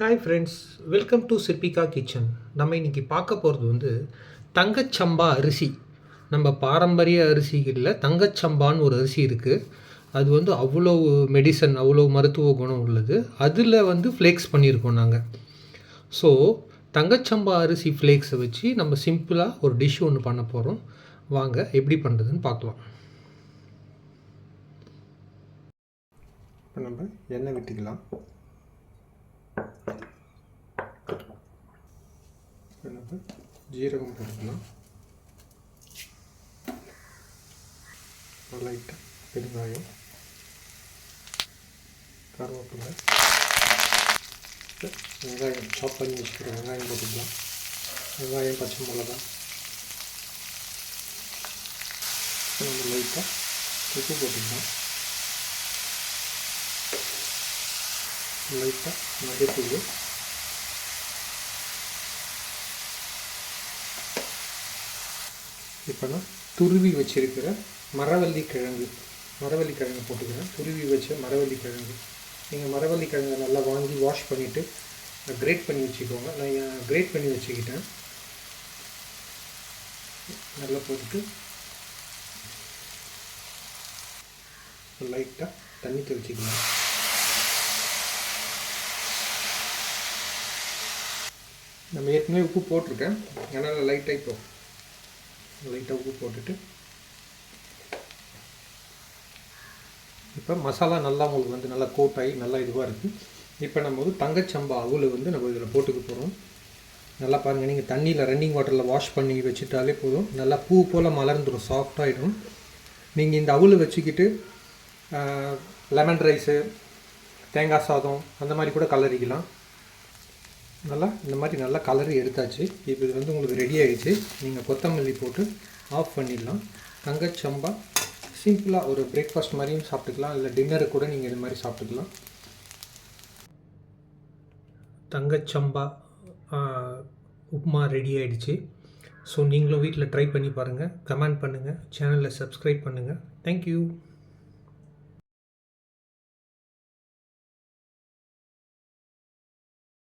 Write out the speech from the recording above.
Hi friends welcome to Sirpika kitchen நம்ம இன்னைக்கு பார்க்க போகிறது வந்து தங்கச்சம்பா அரிசி. நம்ம பாரம்பரிய அரிசிகளில் தங்கச்சம்பான்னு ஒரு அரிசி இருக்குது அது வந்து அவ்வளோ மெடிசன் அவ்வளோ மருத்துவ குணம் உள்ளது. அதில் வந்து ஃப்ளேக்ஸ் பண்ணியிருக்கோம் நாங்கள் ஸோ தங்கச்சம்பா அரிசி ஃப்ளேக்ஸை வச்சு நம்ம சிம்பிளாக ஒரு டிஷ் ஒன்று பண்ண போகிறோம் வாங்க எப்படி பண்ணுறதுன்னு பார்க்கலாம். இப்போ நம்ம எண்ணெய் விட்டுக்கலாம். இப்போ ஜீரகம் போட்டுக்கலாம். லைட்டாக பெருங்காயம் கருவேப்பிலை. வெங்காயம் சாப் பண்ணி வச்சுக்கிறோம் வெங்காயம் போட்டுக்கலாம். வெங்காயம் பச்சை மிளகா. நம்ம லைட்டாக உப்பு போட்டுக்கலாம். லைட்டாக மஞ்சத்தூள். இப்போ நான் துருவி வச்சிருக்கிற மரவள்ளி கிழங்கு மரவள்ளி கிழங்கு போட்டுக்கிறேன். துருவி வச்ச மரவள்ளி கிழங்கு. நீங்கள் மரவள்ளி கிழங்கை நல்லா வாங்கி வாஷ் பண்ணிவிட்டு கிரேட் பண்ணி வச்சுக்கோங்க. நான் கிரேட் பண்ணி வச்சுக்கிட்டேன். நல்லா போட்டுட்டு லைட்டாக தண்ணி தெளிச்சிக்கலாம் நம்ம ஏற்கனவே உப்பு போட்டிருக்கேன். அதனால் லைட்டாக இப்போ லைட்டாக உப்பு போட்டுட்டு. இப்போ மசாலா நல்லா உங்களுக்கு வந்து நல்லா கோட்டாகி நல்லா இதுவாக இருக்குது இப்போ நம்ம வந்து தங்கச்சம்பா அவுல வந்து நம்ம இதில் போட்டுக்க போகிறோம் நல்லா பாருங்கள் நீங்கள் தண்ணியில் ரன்னிங் வாட்டரில் வாஷ் பண்ணி வச்சுட்டாலே போதும். நல்லா பூ போல் மலர்ந்துடும் சாஃப்டாகிடும் நீங்கள் இந்த அவுல வச்சுக்கிட்டு லெமன் ரைஸு தேங்காய் சாதம் அந்த மாதிரி கூட கலரிக்கலாம். நல்லா இந்த மாதிரி நல்லா கலரி எடுத்தாச்சு. இப்போ இது வந்து உங்களுக்கு ரெடி ஆகிடுச்சு நீங்கள் கொத்தமல்லி போட்டு ஆஃப் பண்ணிடலாம். தங்கச்சம்பா சிம்பிளாக ஒரு பிரேக்ஃபாஸ்ட் மாதிரியும் சாப்பிட்டுக்கலாம். இல்லை டின்னருக்கு கூட நீங்கள் இது மாதிரி சாப்பிட்டுக்கலாம். தங்கச்சம்பா உப்புமா ரெடி ஆகிடுச்சு ஸோ நீங்களும் வீட்டில் ட்ரை பண்ணி பாருங்கள் கமெண்ட் பண்ணுங்கள் சேனலை சப்ஸ்கிரைப் பண்ணுங்கள் தேங்க்யூ